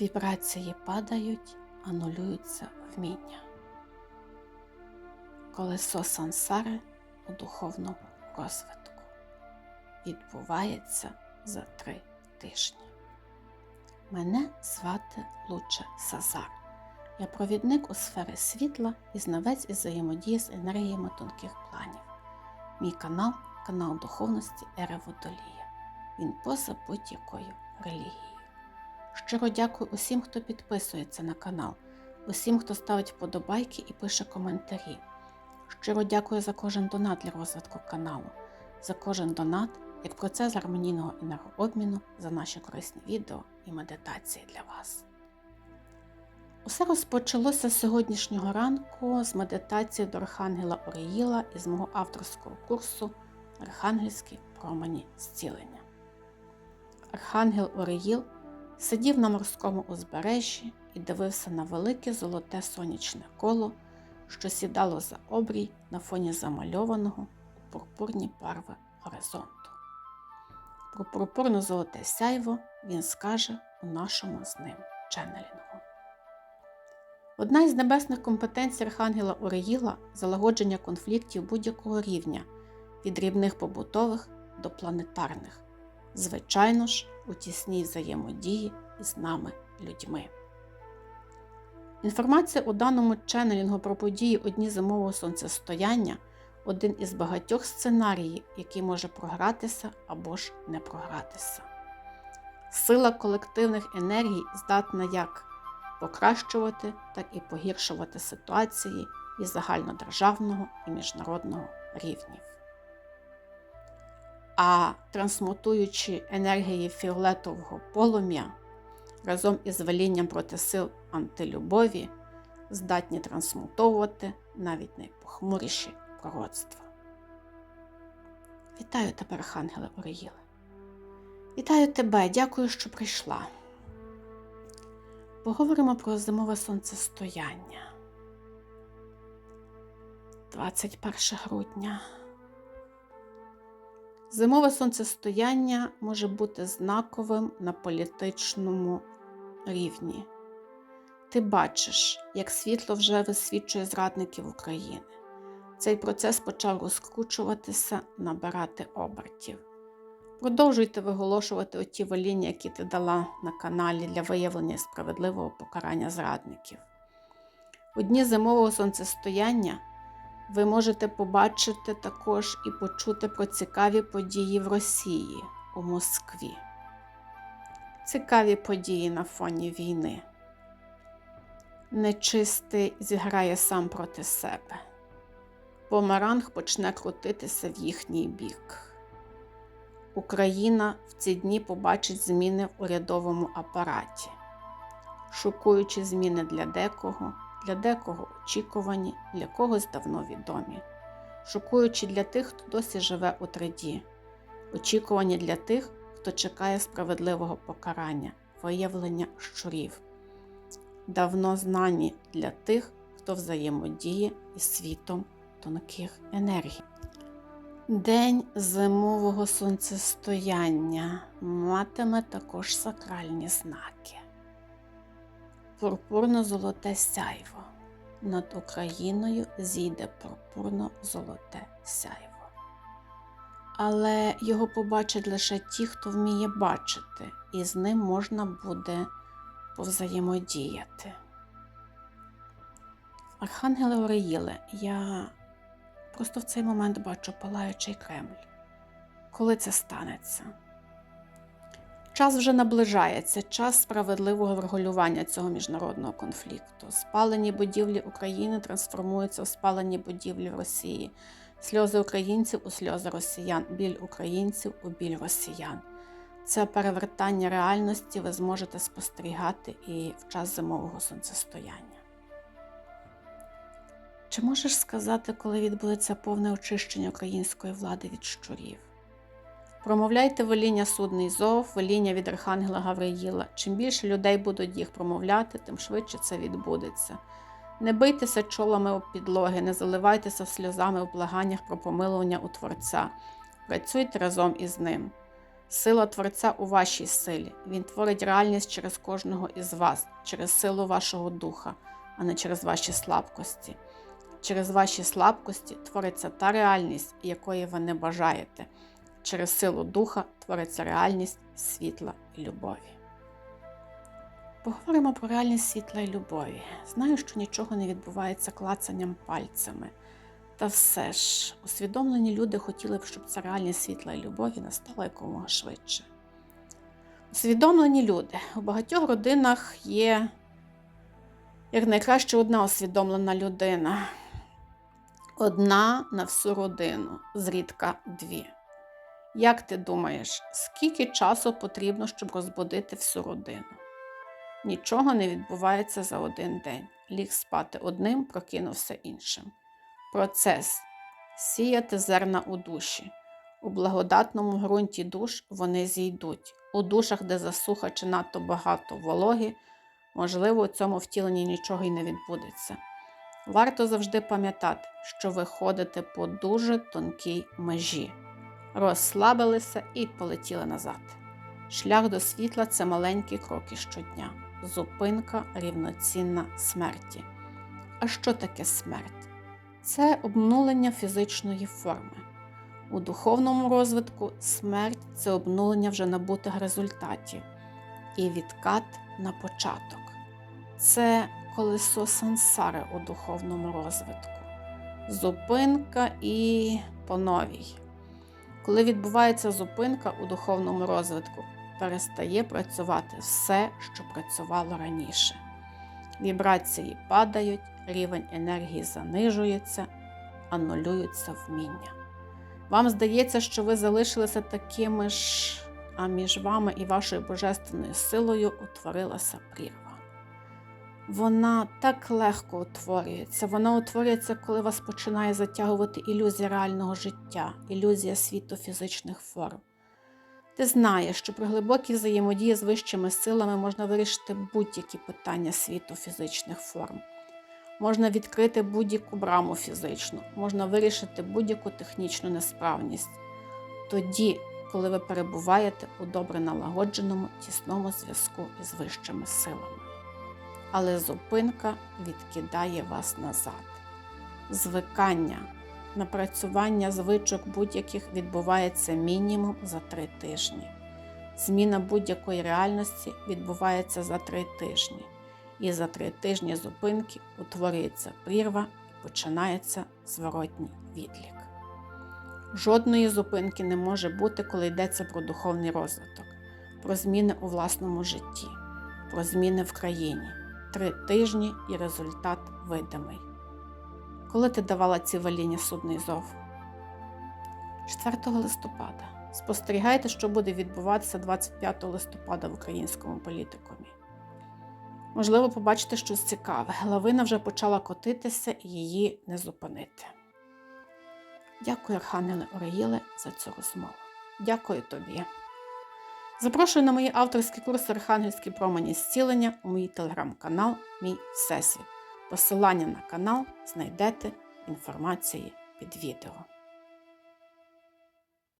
Вібрації падають, анулюються вміння. Колесо сансари у духовному розвитку відбувається за три тижні. Мене звати Луче Сазар. Я провідник у сфері світла і знавець із взаємодії з енергіями тонких планів. Мій канал канал духовності Ери Водолія. Він поза будь-якою релігією. Щиро дякую усім, хто підписується на канал, усім, хто ставить вподобайки і пише коментарі. Щиро дякую за кожен донат для розвитку каналу, за кожен донат як процес гармонійного енергообміну за наші корисні відео і медитації для вас. Усе розпочалося з сьогоднішнього ранку з медитації до Архангела Оріїла із мого авторського курсу Архангельські промені зцілення. Архангел Оріїл сидів на морському узбережжі і дивився на велике золоте сонячне коло, що сідало за обрій на фоні замальованого у пурпурні барви горизонту. Про пурпурно-золоте сяйво він скаже у нашому з ним ченнелінгу. Одна із небесних компетенцій Архангела Оріїла залагодження конфліктів будь-якого рівня від дрібних побутових до планетарних, звичайно ж, у тісній взаємодії із нами людьми. Інформація у даному ченнелінгу про події одні зимового сонцестояння один із багатьох сценаріїв, який може програтися або ж не програтися. Сила колективних енергій здатна як покращувати, так і погіршувати ситуації із загальнодержавного і міжнародного рівнів. А трансмутуючи енергії фіолетового полум'я разом із велінням проти сил антилюбові, здатні трансмутовувати навіть найпохмуріші пророцтва. Вітаю тебе, Архангеле Оріїле. Вітаю тебе, дякую, що прийшла. Поговоримо про зимове сонцестояння. 21 грудня. Зимове сонцестояння може бути знаковим на політичному рівні. Ти бачиш, як світло вже висвічує зрадників України. Цей процес почав розкручуватися, набирати обертів. Продовжуйте виголошувати оті воління, які ти дала на каналі для виявлення справедливого покарання зрадників. У дні зимового сонцестояння ви можете побачити також і почути про цікаві події в Росії у Москві. Цікаві події на фоні війни. Нечистий зіграє сам проти себе. Помаранг почне крутитися в їхній бік. Україна в ці дні побачить зміни в урядовому апараті, шокуючи зміни для декого, для декого очікувані, для когось давно відомі, шокуючи для тих, хто досі живе у триді, очікувані для тих, хто чекає справедливого покарання, виявлення щурів, давно знані для тих, хто взаємодіє із світом тонких енергій. День зимового сонцестояння матиме також сакральні знаки. Пурпурно-золоте сяйво. Над Україною зійде пурпурно-золоте сяйво. Але його побачать лише ті, хто вміє бачити, і з ним можна буде повзаємодіяти. Архангеле Оріїле, я Просто в цей момент бачу палаючий Кремль. Коли це станеться? Час вже наближається, час справедливого врегулювання цього міжнародного конфлікту. Спалені будівлі України трансформуються в спалені будівлі Росії, сльози українців у сльози росіян, біль українців у біль росіян. Це перевертання реальності ви зможете спостерігати і в час зимового сонцестояння. Чи можеш сказати, коли відбудеться повне очищення української влади від щурів? Промовляйте воління судний зов, воління від Архангела Гавриїла. Чим більше людей будуть їх промовляти, тим швидше це відбудеться. Не бийтеся чолами об підлоги, не заливайтеся сльозами в благаннях про помилування у Творця. Працюйте разом із ним. Сила Творця у вашій силі. Він творить реальність через кожного із вас, через силу вашого духа, а не через ваші слабкості. Через ваші слабкості твориться та реальність, якої ви не бажаєте. Через силу духа твориться реальність світла і любові. Поговоримо про реальність світла і любові. Знаю, що нічого не відбувається клацанням пальцями. Та все ж, усвідомлені люди хотіли б, щоб ця реальність світла і любові настала якомога швидше. Усвідомлені люди. У багатьох родинах є як найкраще одна усвідомлена людина. Одна на всю родину, зрідка дві. Як ти думаєш, скільки часу потрібно, щоб розбудити всю родину? Нічого не відбувається за один день. Ліг спати одним, прокинувся іншим. Процес сіяти зерна у душі. У благодатному ґрунті душ вони зійдуть. У душах, де засуха чи надто багато вологи, можливо, у цьому втіленні нічого й не відбудеться. Варто завжди пам'ятати, що ви ходите по дуже тонкій межі, розслабилися і полетіли назад. Шлях до світла це маленькі кроки щодня, зупинка рівноцінна смерті. А що таке смерть? Це обнулення фізичної форми. У духовному розвитку смерть це обнулення вже набутих результатів і відкат на початок. Це колесо сансари у духовному розвитку, зупинка і поновій. Коли відбувається зупинка у духовному розвитку, перестає працювати все, що працювало раніше. Вібрації падають, рівень енергії занижується, анулюються вміння. Вам здається, що ви залишилися такими ж, а між вами і вашою божественною силою утворилася прірва. Вона так легко утворюється. Вона утворюється, коли вас починає затягувати ілюзія реального життя, ілюзія світу фізичних форм. Ти знаєш, що при глибокій взаємодії з вищими силами можна вирішити будь-які питання світу фізичних форм. Можна відкрити будь-яку браму фізичну, можна вирішити будь-яку технічну несправність. Тоді, коли ви перебуваєте у добре налагодженому тісному зв'язку із вищими силами. Але зупинка відкидає вас назад. Звикання, напрацювання звичок будь-яких відбувається мінімум за три тижні. Зміна будь-якої реальності відбувається за три тижні і за три тижні зупинки утворюється прірва і починається зворотній відлік. Жодної зупинки не може бути, коли йдеться про духовний розвиток, про зміни у власному житті, про зміни в країні. Три тижні і результат видимий. Коли ти давала ці ваління судний зов? 4 листопада. Спостерігайте, що буде відбуватися 25 листопада в українському політикумі. Можливо, побачите щось цікаве. Лавина вже почала котитися і її не зупинити. Дякую, Архангеле Ораїле, за цю розмову. Дякую тобі. Запрошую на мої авторські курси Архангельські промені зцілення у мій телеграм-канал Мій Всесвіт. Посилання на канал знайдете в інформації під відео.